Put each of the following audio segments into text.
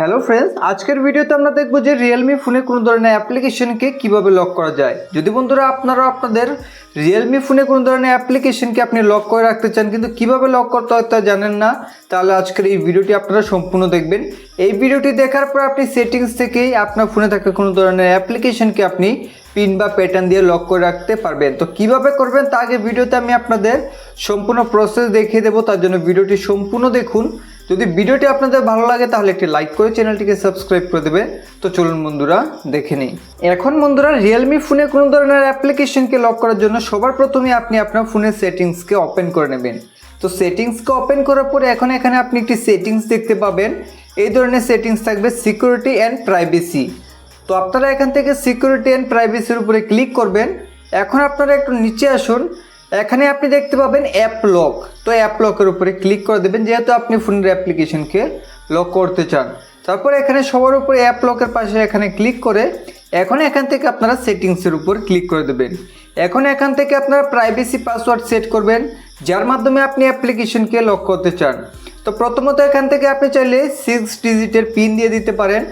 Hello friends আজকের ভিডিওতে আমরা দেখব যে রিয়েলমি ফোনে কোনো ধরনের অ্যাপ্লিকেশনকে কীভাবে লক করা যায়। যদি বন্ধুরা আপনারা আপনাদের রিয়েলমি ফোনে কোনো ধরনের অ্যাপ্লিকেশনকে আপনি লক করে রাখতে চান, কিন্তু কীভাবে লক করতে হয় তা জানেন না, তাহলে আজকের এই ভিডিওটি আপনারা সম্পূর্ণ দেখবেন। এই ভিডিওটি দেখার পর আপনি সেটিংস থেকেই আপনার ফোনে থাকা কোনো ধরনের অ্যাপ্লিকেশনকে আপনি পিন বা প্যাটার্ন দিয়ে লক করে রাখতে পারবেন। তো কীভাবে করবেন তা আগে ভিডিওতে আমি আপনাদের সম্পূর্ণ প্রসেস দেখিয়ে দেবো, তার জন্য ভিডিওটি সম্পূর্ণ দেখুন। যদি ভিডিওটি আপনাদের ভালো লাগে, তাহলে একটি লাইক করে চ্যানেলটিকে সাবস্ক্রাইব করে দেবে। তো চলুন বন্ধুরা, দেখে নিই। এখন বন্ধুরা রিয়েলমি ফোনে কোনো ধরনের অ্যাপ্লিকেশনকে লক করার জন্য সবার প্রথমে আপনি আপনার ফোনের সেটিংসকে ওপেন করে নেবেন। তো সেটিংসকে ওপেন করার পরে এখন এখানে আপনি একটি সেটিংস দেখতে পাবেন। এই ধরনের সেটিংস থাকবে সিকিউরিটি অ্যান্ড প্রাইভেসি তো আপনারা এখান থেকে সিকিউরিটি অ্যান্ড প্রাইভেসির উপরে ক্লিক করবেন। এখন আপনারা একটু নিচে আসুন। এখানে আপনি দেখতে পাবেন অ্যাপ লক তো অ্যাপ লকের উপরে ক্লিক করে দেবেন, যেহেতু আপনি ফোনের অ্যাপ্লিকেশনকে লক করতে চান। তারপরে এখানে সবার উপরে অ্যাপ লকের পাশে এখানে ক্লিক করে এখন এখান থেকে আপনারা সেটিংসের উপর ক্লিক করে দেবেন। এখন এখান থেকে আপনারা প্রাইভেসি পাসওয়ার্ড সেট করবেন, যার মাধ্যমে আপনি অ্যাপ্লিকেশনকে লক করতে চান। তো প্রথমত এখান থেকে আপনি চাইলে সিক্স ডিজিটের পিন দিয়ে দিতে পারেন।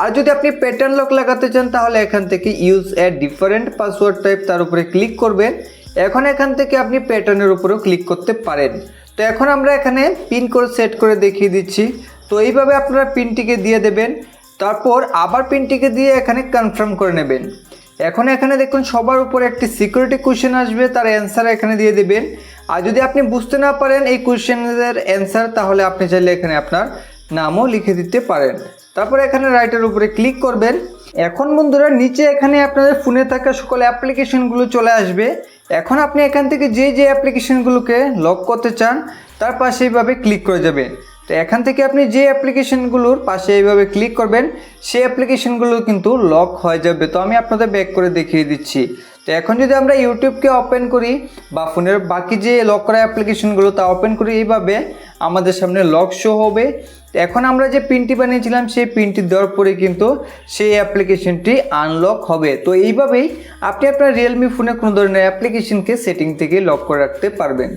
আর যদি আপনি প্যাটার্ন লক লাগাতে চান, তাহলে এখান থেকে use a different password type তার উপরে ক্লিক করবেন। এখন এখান থেকে আপনি প্যাটার্নের উপরেও ক্লিক করতে পারেন। তো এখন আমরা এখানে পিন করে সেট করে দেখিয়ে দিচ্ছি। তো এইভাবে আপনারা পিনটিকে দিয়ে দেবেন, তারপর আবার পিনটিকে দিয়ে এখানে কনফার্ম করে নেবেন। এখন এখানে দেখুন, সবার উপরে একটি সিকিউরিটি কোশ্চেন আসবে, তার অ্যান্সার এখানে দিয়ে দেবেন। আর যদি আপনি বুঝতে না পারেন এই কোশ্চেনের অ্যান্সার তাহলে আপনি চাইলে এখানে আপনার নামও লিখে দিতে পারেন। তারপরে এখানে রাইটের উপরে ক্লিক করবেন। এখন বন্ধুরা নিচে এখানে আপনাদের ফোনে থাকা সকল অ্যাপ্লিকেশনগুলো চলে আসবে। এখন আপনি এখান থেকে যে যে অ্যাপ্লিকেশনগুলোকে লক করতে চান, তার পাশে এইভাবে ক্লিক করে যাবেন। তো এখান থেকে আপনি যে অ্যাপ্লিকেশনগুলোর পাশে এইভাবে ক্লিক করবেন, সেই অ্যাপ্লিকেশনগুলো কিন্তু লক হয়ে যাবে। তো আমি আপনাদের ব্যাক করে দেখিয়ে দিচ্ছি। তো এখন যদি আমরা ইউটিউবকে ওপেন করি বা ফোনের বাকি যে লক করা অ্যাপ্লিকেশনগুলো, তা ওপেন করি এইভাবে আমাদের সামনে লক শো হবে। এখন আমরা যে পিনটি বানিয়েছিলাম, সেই পিনটি দেওয়ার পরে কিন্তু সেই অ্যাপ্লিকেশনটি আনলক হবে। তো এইভাবেই আপনি আপনার রিয়েলমি ফোনে কোনো ধরনের অ্যাপ্লিকেশনকে সেটিং থেকে লক করে রাখতে পারবেন।